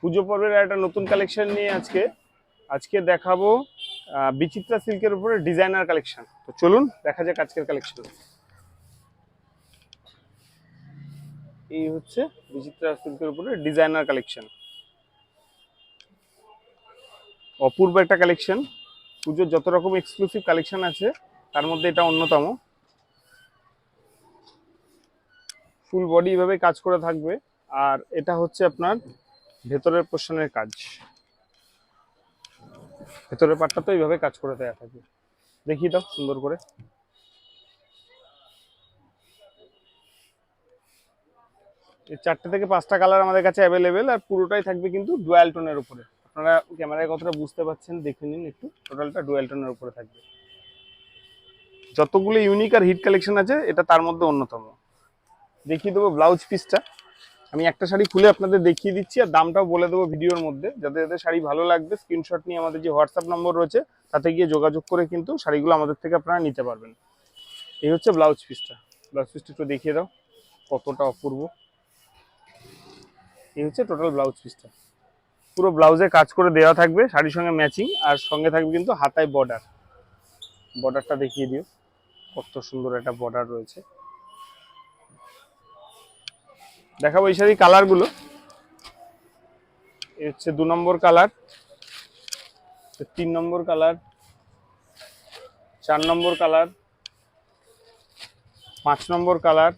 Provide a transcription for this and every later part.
পুজো পর্বের একটা নতুন কালেকশন নিয়ে আজকে। আজকে দেখাবো বিচিত্রা সিল্কের উপরে ডিজাইনার কালেকশন তো চলুন, দেখা যাক আজকের কালেকশন এই হচ্ছে বিচিত্রা সিল্কের উপরে ডিজাইনার কালেকশন অপূর্ব একটা কালেকশন পুজোর যত রকম এক্সক্লুসিভ কালেকশন আছে, তার মধ্যে এটা অন্যতম। ফুল বডি এইভাবে কাজ করে থাকবে। আর এটা হচ্ছে আপনার ভেতরের পোর্শনের কাজ। ভেতরের পাটটা তো এইভাবে কাজ করে দেওয়া থাকে। দেখিয়ে দাও সুন্দর করে। চারটে থেকে পাঁচটা কালার আমাদের কাছে অ্যাভেলেবেল আর পুরোটাই থাকবে কিন্তু ডুয়াল টোনের উপরে। আপনারা ক্যামেরায় কতটা বুঝতে পারছেন দেখে নিন একটু। টোটালটা ডুয়াল টোনের উপরে থাকবে। যতগুলো ইউনিক আর হিট কালেকশন আছে, এটা তার মধ্যে অন্যতম। দেখিয়ে দেবো ব্লাউজ পিসটা আমি একটা শাড়ি খুলে আপনাদের দেখিয়ে দিচ্ছি আর দামটাও বলে দেবো ভিডিওর মধ্যে। যাদের যাদের শাড়ি ভালো লাগবে স্ক্রিনশট নিয়ে আমাদের যে হোয়াটসঅ্যাপ নম্বর রয়েছে, তাতে গিয়ে যোগাযোগ করে কিন্তু শাড়িগুলো আমাদের থেকে আপনারা নিতে পারবেন। এই হচ্ছে ব্লাউজ পিসটা ব্লাউজ পিসটা একটু দেখিয়ে দাও, কতটা অপূর্ব। এই হচ্ছে টোটাল ব্লাউজ পিসটা পুরো ব্লাউজে কাজ করে দেওয়া থাকবে, শাড়ির সঙ্গে ম্যাচিং আর সঙ্গে থাকবে কিন্তু হাতায় বর্ডার বর্ডারটা দেখিয়ে দিও, কত সুন্দর একটা বর্ডার রয়েছে। দেখাবো এই শাড়ি কালারগুলো। এই হচ্ছে দু নম্বর কালার, তিন নম্বর কালার, চার নম্বর কালার, পাঁচ নম্বর কালার,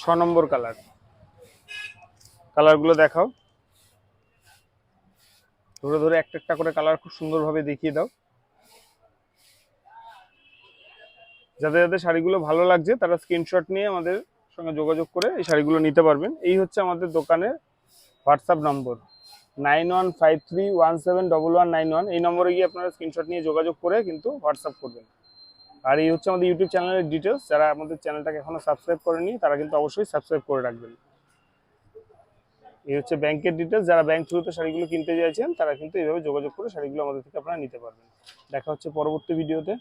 ছ নম্বর কালার। কালারগুলো দেখাও। ধরে ধরে একটা একটা করে কালার খুব সুন্দরভাবে দেখিয়ে দাও। যাদের যাদের শাড়িগুলো ভালো লাগছে, তারা স্ক্রিনশট নিয়ে আমাদের সঙ্গে যোগাযোগ করে এই শাড়িগুলো নিতে পারবেন। এই হচ্ছে আমাদের দোকানের WhatsApp number. Nine one five three one seven double one nine one. এই নম্বরে গিয়ে আপনারা স্ক্রিনশট নিয়ে যোগাযোগ করে কিন্তু হোয়াটসঅ্যাপ করবেন। আর এই হচ্ছে আমাদের ইউটিউব চ্যানেলের ডিটেলস যারা আমাদের চ্যানেলটাকে এখনও সাবস্ক্রাইব করেনি, তারা কিন্তু অবশ্যই সাবস্ক্রাইব করে রাখবেন। এই হচ্ছে ব্যাংকের ডিটেলস যারা ব্যাংক থ্রুতে শাড়িগুলো কিনতে চাইছেন, তারা কিন্তু এইভাবে যোগাযোগ করে শাড়িগুলো আমাদের থেকে আপনারা নিতে পারবেন। দেখা হচ্ছে পরবর্তী ভিডিওতে